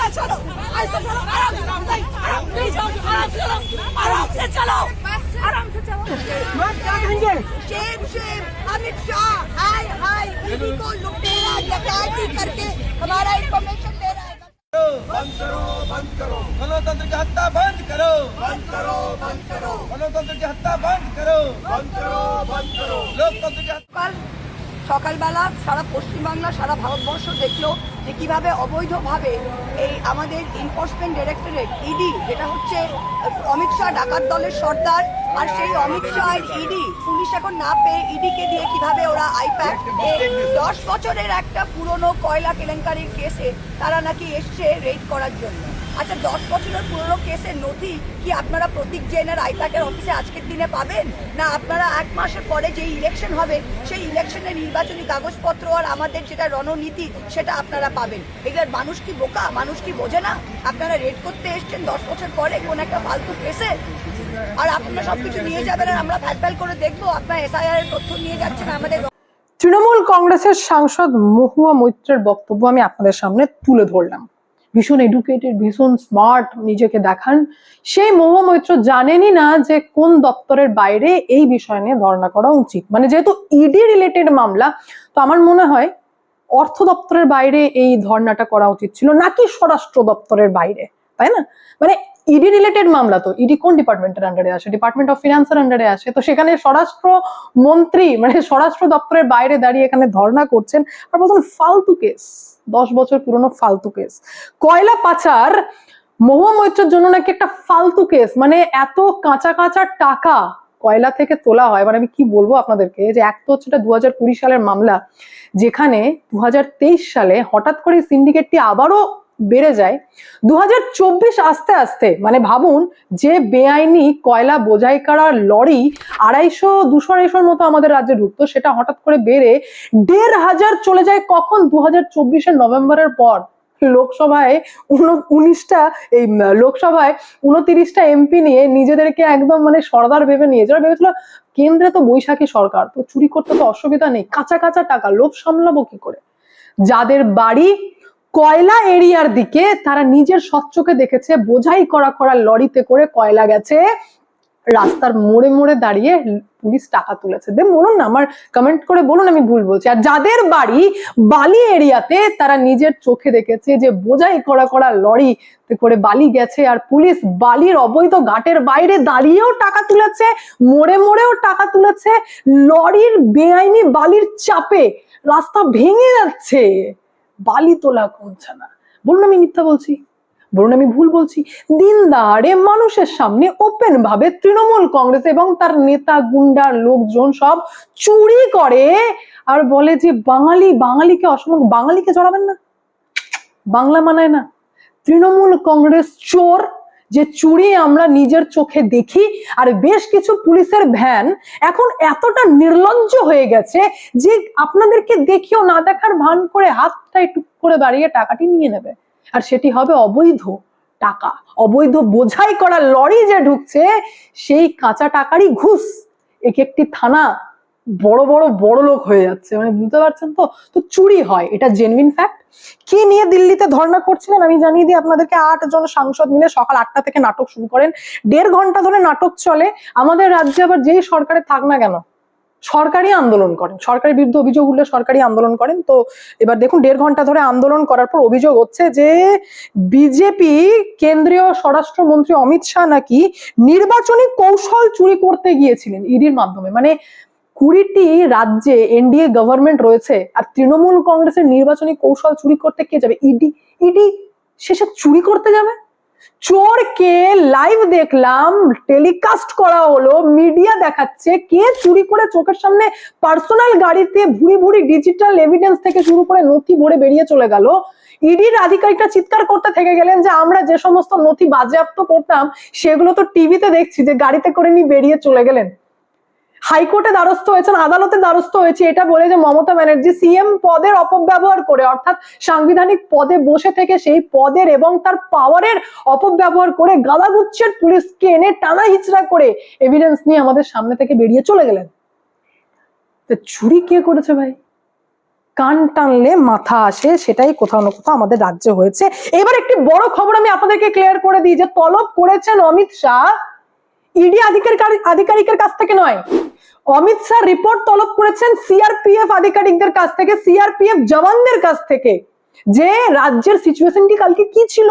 सीधा चलो। ऐसे चलो आराम से आराम नहीं आराम से चलो। आराम से चलो। आराम से चलो। लोग क्या कहेंगे शेम शेम अमित शाह हाय हाय ईडी को लुटेरा डकैती करके हमारा इन्फॉर्मेशन ले रहा है। बंद करो बंद करो। गणतंत्र की हत्या बंद करो। बंद करो बंद करो। गणतंत्र की हत्या बंद करो। बंद करो बंद करो। लोकतंत्र की हत्या সকালবেলা সারা পশ্চিমবাংলা, সারা ভারতবর্ষ দেখল যে কীভাবে অবৈধভাবে এই আমাদের এনফোর্সমেন্ট ডিরেক্টরেট ইডি যেটা হচ্ছে অমিত শাহ ডাকাত দলের সর্দার, আর সেই অমিত শাহ ইডি পুলিশ এখন না পেয়ে ইডিকে দিয়ে কীভাবে ওরা আইপ্যাক দশ বছরের একটা পুরনো কয়লা কেলেঙ্কারির কেসে তারা নাকি এসছে রেড করার জন্য। আচ্ছা দশ বছরের পুরনো কেসের নথি কি আপনারা প্রতীক জৈনের আইপ্যাকের অফিসে আজকের দিনে পাবেন? না, আপনারা এক মাসের পরে যে ইলেকশন হবে, সেই ইলেকশনের নির্বাচনী কাগজপত্র আর আমাদের যেটা রণনীতি, সেটা আপনারা পাবেন। এগুলোর মানুষ কি বোকা? মানুষ কি বোঝে না? আপনারা রেড করতে এসছেন দশ বছর পরে কোন একটা ফালতু কেসে? আর আপনারা সবকিছু নিয়ে যাবেন আর আমরা ফ্যাল করে দেখব, আপনার এসআইআর এর তথ্য নিয়ে যাচ্ছেন আমাদের তৃণমূল কংগ্রেসের সাংসদ মহুয়া মৈত্রের বক্তব্য আমি আপনাদের সামনে তুলে ধরলাম। ভীষণ এডুকেটেড ভীষণ স্মার্ট নিজেকে দেখান। সেই মৈত্র জানেনই না যে কোন দপ্তরের বাইরে এই বিষয় নিয়ে ধর্ণা করা উচিত। মানে যেহেতু ইডি রিলেটেড মামলা, তো আমার মনে হয় অর্থ দপ্তরের বাইরে এই ধর্ণাটা করা উচিত ছিল, নাকি স্বরাষ্ট্র দপ্তরের বাইরে। তাই না? মানে ইডি রিলেটেড মামলা তো। ইডি কোন ডিপার্টমেন্টের আন্ডারে আসে? ডিপার্টমেন্ট অফ ফিনান্সের আন্ডারে আসে। তো সেখানে স্বরাষ্ট্র মন্ত্রী মানে স্বরাষ্ট্র দপ্তরের বাইরে দাঁড়িয়ে এখানে ধর্ণা করছেন। আর বলছেন ফালতু কেস। দশ বছর পুরনো ফালতু কেস। কয়লা পাচার, মহুয়া মৈত্রের জন্য নাকি একটা ফালতু কেস। মানে এত কাঁচা কাঁচা টাকা কয়লা থেকে তোলা হয়। মানে আমি কি বলব আপনাদেরকে? যে এক তো হচ্ছে এটা দু হাজার কুড়ি সালের মামলা। যেখানে দু সালে হঠাৎ করে সিন্ডিকেটটি আবারও বেড়ে যায়। দু আস্তে আস্তে মানে ভাবুন যে বেআইনি কয়লা বোঝাই করা লরি আড়াইশো, দুশো, আড়াইশোর মতো আমাদের রাজ্যে ঢুকতো, সেটা হঠাৎ করে বেড়ে দেড় হাজার চলে যায় কখন? দু হাজার নভেম্বরের পর। লোকসভায় উনিশটা, এই লোকসভায় উনতিরিশটা এমপি নিয়ে নিজেদেরকে একদম মানে সর্দার ভেবে নিয়েছে ওরা ভেবেছিল, কেন্দ্রে তো বৈশাখী সরকার, তো চুরি করতে তো অসুবিধা নেই, কাঁচা কাঁচা টাকা, লোভ সামলাবো কি করে? যাদের বাড়ি কয়লা এরিয়ার দিকে তারা নিজের স্বচ্ছকে দেখেছে, বোঝাই করা করা লরিতে করে কয়লা গেছে। রাস্তার মোড়ে মোড়ে দাঁড়িয়ে পুলিশ টাকা তুলেছে। দে বলুন না, আমার কমেন্ট করে বলুন, আমি ভুল বলছি। আর যাদের বাড়ি বালি এরিয়াতে তারা নিজের চোখে দেখেছে যে বোঝাই করা করা লরি করে বালি গেছে আর পুলিশ বালির অবৈধ ঘাটের বাইরে দাঁড়িয়েও টাকা তুলেছে, মোড়ে মোড়েও টাকা তুলেছে। লরির বেআইনি বালির চাপে রাস্তা ভেঙে যাচ্ছে। বালি তোলা কমছে না। বলুন আমি মিথ্যা বলছি? বলুন আমি ভুল বলছি? দিন দাঁড়ে মানুষের সামনে ওপেন ভাবে তৃণমূল কংগ্রেস এবং তার নেতা গুন্ডার লোকজন সব চুরি করে আর বলে যে বাঙালি, বাঙালিকে অসম বাঙালিকে জড়াবেন না। বাংলা মানায় না। তৃণমূল কংগ্রেস চোর যে চুরি আমরা নিজের চোখে দেখি আর বেশ কিছু পুলিশের ভ্যান এখন এতটা নির্লজ্জ হয়ে গেছে যে আপনাদেরকে দেখিও না দেখার ভান করে হাতটা একটু করে বাড়িয়ে টাকাটি নিয়ে নেবে। আর সেটি হবে অবৈধ টাকা। অবৈধ বোঝাই করা লরি যে ঢুকছে, সেই কাঁচা টাকারই ঘুষ। এক একটি থানা বড় বড় বড় লোক হয়ে যাচ্ছে। মানে বুঝতে পারছেন তো? তো চুরি হয়, এটা জেনুইন ফ্যাক্ট কি নিয়ে দিল্লিতে ধর্ণা করছিলেন? আমি জানিয়ে দিই, আপনাদেরকে আট জন সাংসদ মিলে সকাল আটটা থেকে নাটক শুরু করেন। দেড় ঘণ্টা ধরে নাটক চলে। আমাদের রাজ্যে আবার যেই সরকারে থাক না কেন, সরকারি আন্দোলন করেন। সরকারের বিরুদ্ধে অভিযোগ উঠলে সরকারি আন্দোলন করেন। তো এবার দেখুন, দেড় ঘণ্টা ধরে আন্দোলন করার পর অভিযোগ হচ্ছে যে, বিজেপি, কেন্দ্রীয় স্বরাষ্ট্রমন্ত্রী অমিত শাহ নাকি নির্বাচনী কৌশল চুরি করতে গিয়েছিলেন ইডির মাধ্যমে। মানে কুড়িটি রাজ্যে এনডিএ গভর্নমেন্ট রয়েছে আর তৃণমূল কংগ্রেসের নির্বাচনী কৌশল চুরি করতে কে যাবে? ইডি। ইডি শেষে চুরি করতে যাবে? চোরকে লাইভ দেখলাম টেলিকাস্ট করা হলো মিডিয়া দেখাচ্ছে, কে চুরি করে চোখের সামনে পার্সোনাল গাড়িতে ভুড়ি ভুড়ি ডিজিটাল এভিডেন্স থেকে শুরু করে নথি ভরে বেরিয়ে চলে গেল। ইডির আধিকারিকরা চিৎকার করতে থেকে গেলেন যে, আমরা যে সমস্ত নথি বাজেয়াপ্ত করতাম, সেগুলো তো টিভিতে দেখছি যে, গাড়িতে করে নিয়ে বেরিয়ে চলে গেলেন। হাইকোর্টে দ্বারস্থ হয়েছেন, আদালতে দ্বারস্থ হয়েছে, এটা বলে যে মমতা ব্যানার্জি সিএম পদের অপব্যবহার করে, অর্থাৎ সাংবিধানিক পদে বসে থেকে সেই পদের এবং তার পাওয়ারের অপব্যবহার করে গালাগুচ্ছের পুলিশকে এনে টানা হিচড়া করে এভিডেন্স নিয়ে আমাদের সামনে থেকে বেরিয়ে চলে গেলেন। তো কে করেছে ভাই? কান টানলে মাথা আসে, সেটাই কোথাও না কোথাও আমাদের রাজ্যে হয়েছে। এবার একটি বড় খবর আমি আপনাদেরকে ক্লিয়ার করে দিই যে তলব করেছেন অমিত শাহ। ইডি আধিকারিক আধিকারিকের কাছ থেকে নয়। অমিত শাহ রিপোর্ট তলব করেছেন সিআরপিএফ আধিকারিকদের কাছ থেকে সিআরপিএফ জওয়ানদের কাছ থেকে, যে রাজ্যের সিচুয়েশনটি কালকে কি ছিল?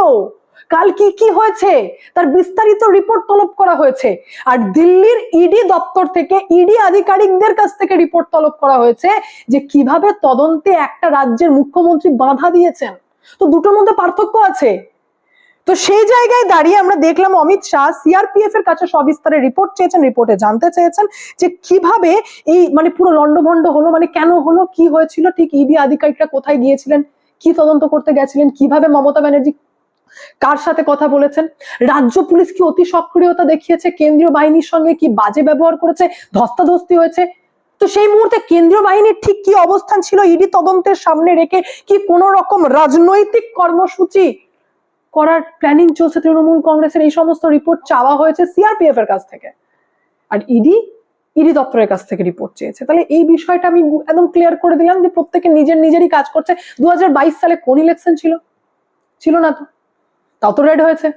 কাল কি কি হয়েছে? তার বিস্তারিত রিপোর্ট তলব করা হয়েছে। আর দিল্লির ইডি দপ্তর থেকে ইডি আধিকারিকদের কাছ থেকে রিপোর্ট তলব করা হয়েছে যে কীভাবে তদন্তে একটা রাজ্যের মুখ্যমন্ত্রী বাধা দিয়েছেন। তো দুটোর মধ্যে পার্থক্য আছে। তো সেই জায়গায় দাঁড়িয়ে আমরা দেখলাম অমিত শাহ সিআরপিএফ এর কাছে সবিস্তারে রিপোর্ট চেয়েছেন রিপোর্টে জানতে চেয়েছেন যে কীভাবে এই মানে পুরো লন্ডভন্ড হলো মানে কেন হলো, কি হয়েছিল, ঠিক ইডি আধিকারিকরা কোথায় গিয়েছিলেন, কি তদন্ত করতে গেছিলেন, কীভাবে মমতা ব্যানার্জি কার সাথে কথা বলেছেন, রাজ্য পুলিশ কি অতি সক্রিয়তা দেখিয়েছে, কেন্দ্রীয় বাহিনীর সঙ্গে কি বাজে ব্যবহার করেছে, ধস্তাধস্তি হয়েছে? তো সেই মুহূর্তে কেন্দ্রীয় বাহিনীর ঠিক কি অবস্থান ছিল ইডি তদন্তের সামনে রেখে কি কোনো রকম রাজনৈতিক কর্মসূচি করার প্ল্যানিং চলছে তৃণমূল কংগ্রেসের, এই সমস্ত রিপোর্ট চাওয়া হয়েছে সিআরপিএফ এর কাছ থেকে। আর ইডি ইডি দপ্তরের কাছ থেকে রিপোর্ট চেয়েছে। তাহলে এই বিষয়টা আমি একদম ক্লিয়ার করে দিলাম যে প্রত্যেকে নিজের নিজেরই কাজ করছে। দু হাজার বাইশ সালে কোন ইলেকশন ছিল? ছিল না তো। তাও তো রেড হয়েছে।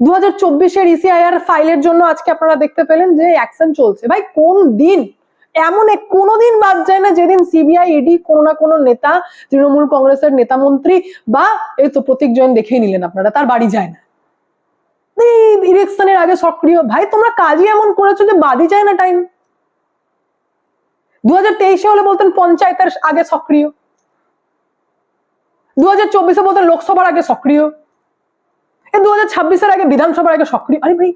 দু হাজার চব্বিশের ইসিআইআর ফাইলের জন্য আজকে আপনারা দেখতে পেলেন যে অ্যাকশন চলছে। ভাই, কোন দিন এমন এক কোনোদিন বাদ যায় না যেদিন সিবিআই ইডি কোনো না কোনো নেতা, তৃণমূল কংগ্রেসের নেতা মন্ত্রী বা এই তো প্রতীক জৈন দেখেই নিলেন আপনারা, তার বাড়ি যায় না। ইলেকশনের আগে সক্রিয়, ভাই তোমরা কাজই এমন করেছ যে বাদই যায় না টাইম দু হাজার তেইশে হলে বলতেন পঞ্চায়েতের আগে সক্রিয়। দু হাজার চব্বিশে বলতেন লোকসভার আগে সক্রিয়। দু হাজার ছাব্বিশের আগে বিধানসভার আগে সক্রিয়। আরে ভাই,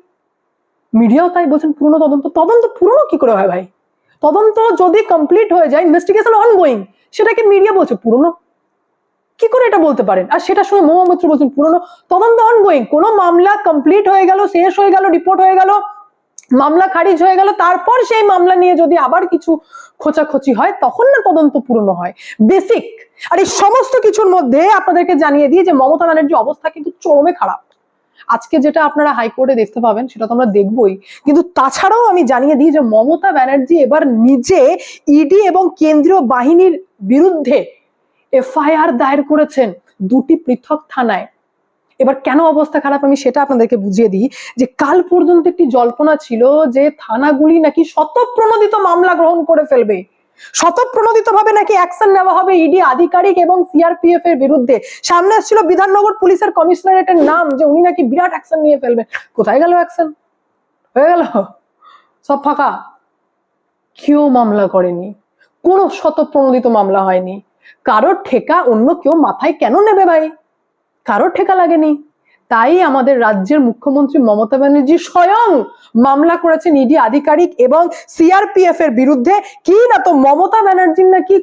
মিডিয়াও তাই বলছেন, পুরনো তদন্ত তদন্ত পুরনো কি করে হয় ভাই? তদন্ত যদি কমপ্লিট হয়ে যায় ইনভেস্টিগেশন অনগোয়িং সেটাকে মিডিয়া বলছে পুরনো? কি করে এটা বলতে পারেন? আর সেটা শুনে মহুয়া মৈত্র বলছেন পুরনো। তদন্ত অনগোয়িং কোনো মামলা কমপ্লিট হয়ে গেল, শেষ হয়ে গেল রিপোর্ট হয়ে গেল, মামলা খারিজ হয়ে গেল, তারপর সেই মামলা নিয়ে যদি আবার কিছু খোঁচাখুচি হয়, তখন না তদন্ত পুরনো হয়। বেসিক আর এই সমস্ত কিছুর মধ্যে আপনাদেরকে জানিয়ে দিই যে মমতা ব্যানার্জি অবস্থা কিন্তু চরমে খারাপ। আজকে যেটা আপনারা হাইকোর্টে দেখতে পাবেন, সেটা তো আমরা দেখবই। কিন্তু তাছাড়াও আমি জানিয়ে দিই যে মমতা ব্যানার্জি এবার নিজে ইডি এবং কেন্দ্রীয় বাহিনীর বিরুদ্ধে এফআইআর দায়ের করেছেন দুটি পৃথক থানায়। এবার কেন অবস্থা খারাপ আমি সেটা আপনাদেরকে বুঝিয়ে দিই যে কাল পর্যন্ত একটি জল্পনা ছিল যে থানাগুলি নাকি শতপ্রণোদিত মামলা গ্রহণ করে ফেলবে। শতপ্রণোদিত ভাবে নাকি অ্যাকশন নেওয়া হবে ইডি আধিকারিক এবং সিআরপিএফ এর বিরুদ্ধে? সামনে আসছিল বিধাননগর পুলিশের কমিশনারেটের নাম যে উনি নাকি বিরাট অ্যাকশন নিয়ে ফেলবেন কোথায় গেল অ্যাকশন হয়ে গেল? সব ফাঁকা? কেউ মামলা করেনি। কোনো শতপ্রণোদিত মামলা হয়নি। কারোর ঠেকা অন্য কেউ মাথায় কেন নেবে ভাই? কারোর ঠেকা লাগেনি। তাই আমাদের রাজ্যের মুখ্যমন্ত্রী মমতা ব্যানার্জি স্বয়ং মামলা করেছেন ইডি আধিকারিক এবং সিআরপিএফ এর বিরুদ্ধে। কি না তো মমতা ব্যানার্জির নাকি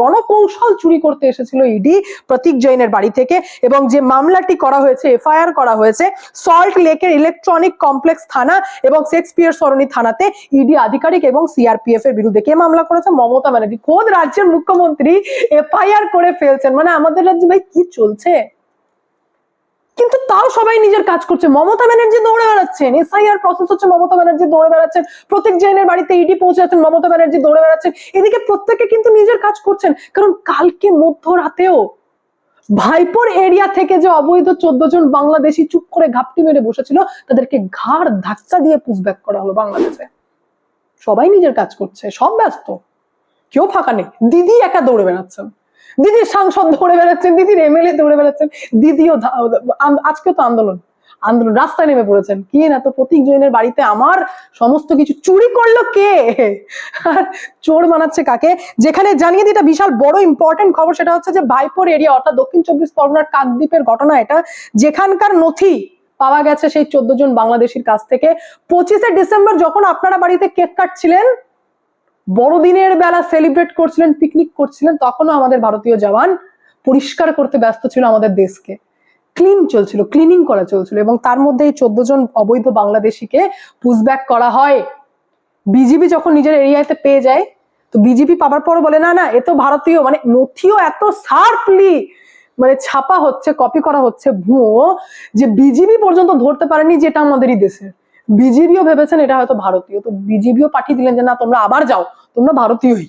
রণকৌশল চুরি করতে এসেছিল ইডি প্রতীক জৈনের বাড়ি থেকে এবং যে মামলাটি করা হয়েছে, এফআইআর করা হয়েছে, সল্ট লেকের ইলেকট্রনিক কমপ্লেক্স থানা এবং শেক্সপিয়ার সরণি থানাতে ইডি আধিকারিক এবং সিআরপিএফ এর বিরুদ্ধে কে মামলা করেছে? মমতা ব্যানার্জি। খোদ রাজ্যের মুখ্যমন্ত্রী এফআইআর করে ফেলছেন। মানে আমাদের রাজ্যে ভাই কি চলছে? কিন্তু তাও সবাই নিজের কাজ করছে। মমতা ব্যানার্জি দৌড়ে বেড়াচ্ছেন এসআইআর প্রসেস হচ্ছে মমতা ব্যানার্জি দৌড়ে বেড়াচ্ছেন প্রত্যেক জৈনের বাড়িতে ইডি পৌঁছে যাচ্ছেন, মমতা ব্যানার্জি দৌড়ে বেড়াচ্ছেন। এদিকে প্রত্যেকে কিন্তু নিজের কাজ করছেন, কারণ কালকে মধ্যরাতেও ভাইপোর এরিয়া থেকে যে অবৈধ চোদ্দ জন বাংলাদেশি চুপ করে ঘাপটি মেরে বসেছিল, তাদেরকে ঘাড় ধাক্কা দিয়ে পুষব্যাক করা হলো বাংলাদেশে। সবাই নিজের কাজ করছে, সব ব্যস্ত, কেউ ফাঁকা নেই। দিদি একা দৌড়ে বেড়াচ্ছেন। দিদির সাংসদ দৌড়ে বেড়াচ্ছেন, দিদির এমএলএ দৌড়ে বেড়াচ্ছেন, দিদিও আজকে তো আন্দোলন। আন্দোলন, রাস্তায় নেমে পড়েছেন। কি না তো প্রতীক জৈনের বাড়িতে আমার সমস্ত কিছু চুরি করল কে? আর চোর মানাচ্ছে কাকে? যেখানে জানিয়ে দিই এটা বিশাল বড় ইম্পর্টেন্ট খবর, সেটা হচ্ছে যে ভাইপোর এরিয়া অর্থাৎ দক্ষিণ চব্বিশ পরগনার কাকদ্বীপের ঘটনা এটা। যেখানকার নথি পাওয়া গেছে সেই চোদ্দ জন বাংলাদেশির কাছ থেকে। পঁচিশে ডিসেম্বর যখন আপনারা বাড়িতে কেক কাটছিলেন বড়দিনের বেলা সেলিব্রেট করছিলেন পিকনিক করছিলেন, তখনও আমাদের ভারতীয় জওয়ান পরিষ্কার করতে ব্যস্ত ছিল আমাদের দেশকে। ক্লিন চলছিল ক্লিনিং করা চলছিল এবং তার মধ্যে এই চোদ্দ জন অবৈধ বাংলাদেশিকে পুশব্যাক করা হয়। বিজিবি যখন নিজের এরিয়াতে পেয়ে যায়, তো বিজেপি পাবার পরও বলে, না না, এ তো ভারতীয় মানে নথিও এত শার্পলি মানে ছাপা হচ্ছে কপি করা হচ্ছে ভুয়ো, যে বিজিবি পর্যন্ত ধরতে পারেনি, যেটা আমাদেরই দেশের। বিজিবিও ভেবেছেন এটা হয়তো ভারতীয়। তো বিজিবিও পাঠিয়ে দিলেন যে, না, তোমরা আবার যাও, তোমরা ভারতীয়ই।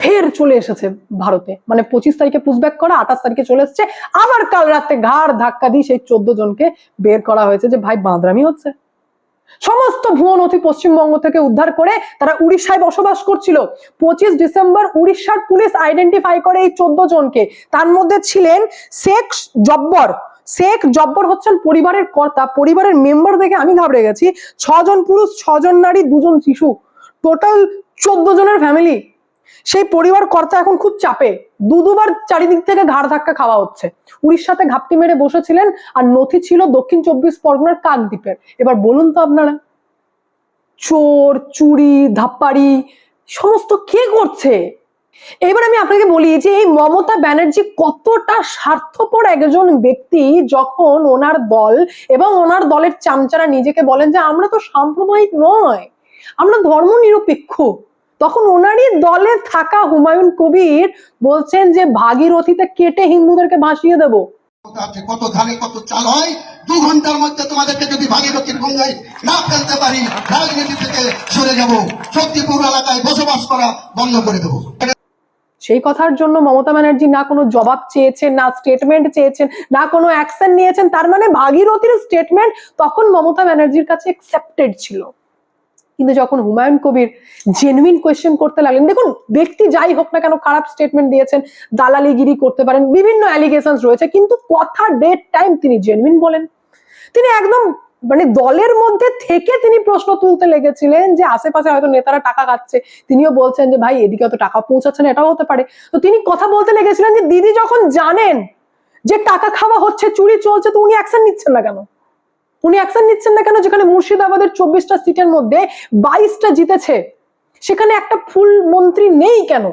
ফের চলে এসেছে ভারতে। মানে পঁচিশ তারিখে পুষব্যাক করা, আঠাশ তারিখে চলে এসেছে। আবার কাল রাতে ঘাড় ধাক্কা দিয়ে সেই চোদ্দ জনকে বের করা হয়েছে যে, ভাই, বাঁদরামি হচ্ছে। সমস্ত ভুয়ো নথি পশ্চিমবঙ্গ থেকে উদ্ধার করে তারা উড়িষ্যায় বসবাস করছিল। পঁচিশ ডিসেম্বর উড়িষ্যার পুলিশ আইডেন্টিফাই করে এই চোদ্দ জনকে। তার মধ্যে ছিলেন শেখ জব্বর শেখ জব্বর হচ্ছেন পরিবারের কর্তা। পরিবারের মেম্বার দেখে আমি ঘাবড়ে গেছি। ছজন পুরুষ, ছজন নারী, দুজন শিশু। টোটাল চোদ্দ জনের ফ্যামিলি সেই পরিবার কর্তা এখন খুব চাপে। দু দুবার চারিদিক থেকে ঘাড় ধাক্কা খাওয়া হচ্ছে। উড়িষ্যাতে ঘাপটি মেরে বসেছিলেন আর নথি ছিল দক্ষিণ চব্বিশ পরগনার কাকদ্বীপের। এবার বলুন তো আপনারা। চোর, চুরি, ধাপ্পাড়ি, সমস্ত কে করছে? এবার আমি আপনাকে বলি যে এই মমতা ব্যানার্জি কতটা স্বার্থপর একজন ব্যক্তি যখন ওনার দল এবং ওনার দলের চামচারা নিজেকে বলেন যে আমরা তো সাম্প্রদায়িক নয়, আমরা ধর্ম নিরপেক্ষ তখন ওনারই দলে থাকা হুমায়ুন কবির বলছেন যে ভাগীরথীতে কেটে হিন্দুদেরকে ভাসিয়ে দেবো। কত ধানে কত চাল হয়, দু ঘণ্টার মধ্যে তোমাদেরকে যদি ভাগীরথীর গঙ্গায় না ফেলতে পারি, রাজনীতি থেকে সরে যাব, শক্তিপুর এলাকায় বসবাস করা বন্ধ করে দেবো। সেই কথার জন্য মমতা ব্যানার্জি না কোনো জবাব চেয়েছেন, না স্টেটমেন্ট চেয়েছেন, না কোনো অ্যাকশন নিয়েছেন, তার মানে ভাগীরথীর স্টেটমেন্ট তখন মমতা ব্যানার্জির কাছে অ্যাকসেপ্টেড ছিল। কিন্তু যখন হুমায়ুন কবির জেনুইন কোয়েশ্চেন করতে লাগলেন, দেখুন, ব্যক্তি যাই হোক না কেন খারাপ স্টেটমেন্ট দিয়েছেন, দালালিগিরি করতে পারেন, বিভিন্ন অ্যালিগেশন রয়েছে, কিন্তু কথা ডেট টাইম তিনি জেনুইন বলেন। তিনি একদম মানে দলের মধ্যে থেকে তিনি প্রশ্ন তুলতে লেগেছিলেন যে আশেপাশে হয়তো নেতারা টাকা খাচ্ছে। তিনিও বলছেন যে, ভাই, এদিকে তো টাকা পৌঁছাচ্ছে না, এটাও হতে পারে। তো তিনি কথা বলতে লেগেছিলেন যে, দিদি যখন জানেন যে টাকা খাওয়া হচ্ছে, চুরি চলছে, তো উনি অ্যাকশন নিচ্ছেন না কেন? উনি অ্যাকশন নিচ্ছেন না কেন? যেখানে মুর্শিদাবাদের চব্বিশটা সিটের মধ্যে বাইশটা জিতেছে। সেখানে একটা ফুল মন্ত্রী নেই কেন?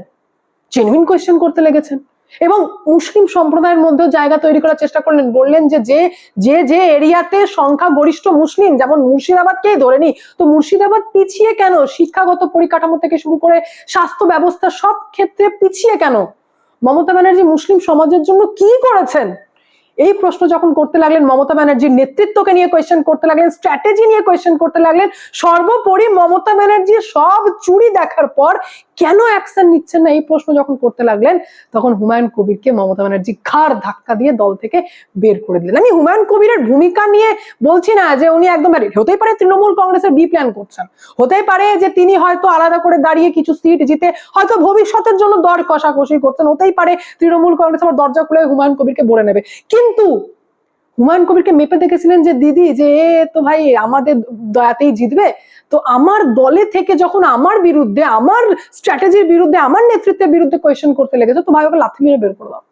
জেনুইন কোয়েশ্চেন করতে লেগেছেন। এবং মুসলিম সম্প্রদায়ের মধ্যেও জায়গা তৈরি করার চেষ্টা করলেন। বললেন যে যে যে যে এরিয়াতে সংখ্যা গরিষ্ঠ মুসলিম, যেমন মুর্শিদাবাদকেই ধরে নি তো মুর্শিদাবাদ পিছিয়ে কেন? শিক্ষাগত পরিকাঠামো থেকে শুরু করে স্বাস্থ্য ব্যবস্থা সব ক্ষেত্রে পিছিয়ে কেন? মমতা ব্যানার্জি মুসলিম সমাজের জন্য কি করেছেন? এই প্রশ্ন যখন করতে লাগলেন, মমতা ব্যানার্জির নেতৃত্বকে নিয়ে কোয়েশ্চেন করতে লাগলেন স্ট্র্যাটেজি নিয়ে কোয়েশ্চেন করতে লাগলেন, সর্বোপরি মমতা ব্যানার্জি সব চুরি দেখার পর কেন অ্যাকশন নিচ্ছেন না? এই প্রশ্ন যখন করতে লাগলেন, তখন হুমায়ুন কবিরকে মমতা ব্যানার্জি ঘাড় ধাক্কা দিয়ে দল থেকে বের করে দিলেন। আমি হুমায়ুন কবিরের ভূমিকা নিয়ে বলছি না যে উনি একদম। হতেই পারে তৃণমূল কংগ্রেসের বি প্ল্যান করছেন। হতেই পারে যে তিনি হয়তো আলাদা করে দাঁড়িয়ে কিছু সিট জিতে হয়তো ভবিষ্যতের জন্য দর কষাকষি করছেন। হতেই পারে তৃণমূল কংগ্রেস আবার দরজা খুলে হুমায়ুন কবিরকে বলে নেবে। কিন্তু হুমায়ুন কবিরকে মেপে দেখেছিলেন যে, দিদি, যে এ, তো ভাই আমাদের দয়াতেই জিতবে। তো আমার দলে থেকে যখন আমার বিরুদ্ধে, আমার স্ট্র্যাটেজির বিরুদ্ধে, আমার নেতৃত্বের বিরুদ্ধে কোয়েশ্চেন করতে লেগেছে, তো ভাই ওকে লাথি মেরে বের করে দাও।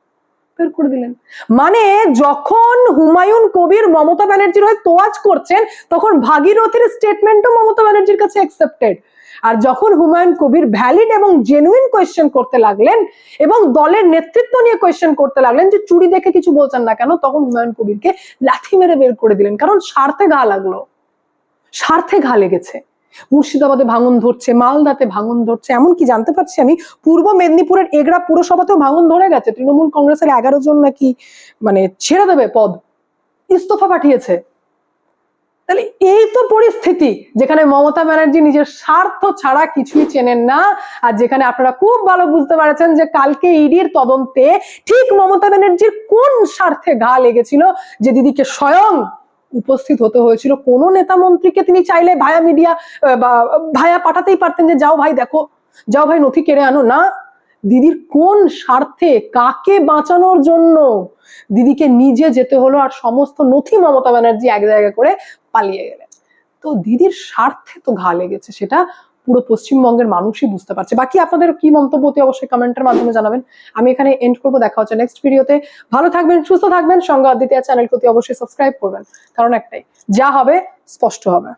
বের করে দিলেন। মানে যখন হুমায়ুন কবির মমতা ব্যানার্জির হয়ে তোয়াজ করছেন, তখন ভাগীরথীর স্টেটমেন্টও মমতা ব্যানার্জির কাছে অ্যাকসেপ্টেড আর যখন হুমায়ুন কবির ভ্যালিড এবং জেনুইন কোয়েশ্চেন করতে লাগলেন এবং দলের নেতৃত্ব নিয়ে কোয়েশ্চেন করতে লাগলেন যে চুরি দেখে কিছু বলছেন না কেন, তখন হুমায়ুন কবিরকে লাথি মেরে বের করে দিলেন। কারণ স্বার্থে ঘা লাগল। স্বার্থে ঘা লেগেছে। মুর্শিদাবাদে ভাঙন ধরছে, মালদাতে ভাঙন ধরছে এমন কি জানতে পারছি আমি, পূর্ব মেদিনীপুরের এগড়া পুরসভাতেও ভাঙন ধরে গেছে। তৃণমূল কংগ্রেসের এগারো জন নাকি মানে ছেড়ে দেবে পদ। ইস্তফা পাঠিয়েছে। তাহলে এই তো পরিস্থিতি, যেখানে মমতা ব্যানার্জি নিজের স্বার্থ ছাড়া কিছুই চেনেন না, আর যেখানে আপনারা খুব ভালো বুঝতে পারছেন যে কালকে ইডির তদন্তে ঠিক মমতা ব্যানার্জির কোন স্বার্থে ঘা লেগেছিল, যে দিদিকে স্বয়ং উপস্থিত হতে হয়েছিল, কোন নেতা মন্ত্রীকে তিনি চাইলে ভায়া মিডিয়া বা ভায়া পাঠাতেই পারতেন যে, যাও ভাই, দেখো, যাও ভাই, নথি কেড়ে আনো। না, দিদির কোন স্বার্থে কাকে বাঁচানোর জন্য দিদিকে নিজে যেতে হলো, আর সমস্ত নথি মমতা ব্যানার্জি এক জায়গা করে পালিয়ে গেলেন। তো দিদির স্বার্থে তো ঘা লেগেছে, সেটা পুরো পশ্চিমবঙ্গের মানুষই বুঝতে পারছে। বাকি আপনাদের কি মন্তব্য, অতি অবশ্যই কমেন্টের মাধ্যমে জানাবেন। আমি এখানে এন্ড করব, দেখা হচ্ছে নেক্সট ভিডিওতে ভালো থাকবেন, সুস্থ থাকবেন সঙ্গে অদ্বিতীয় চ্যানেল প্রতি অবশ্যই সাবস্ক্রাইব করবেন। কারণ একটাই, যা হবে, স্পষ্ট হবে।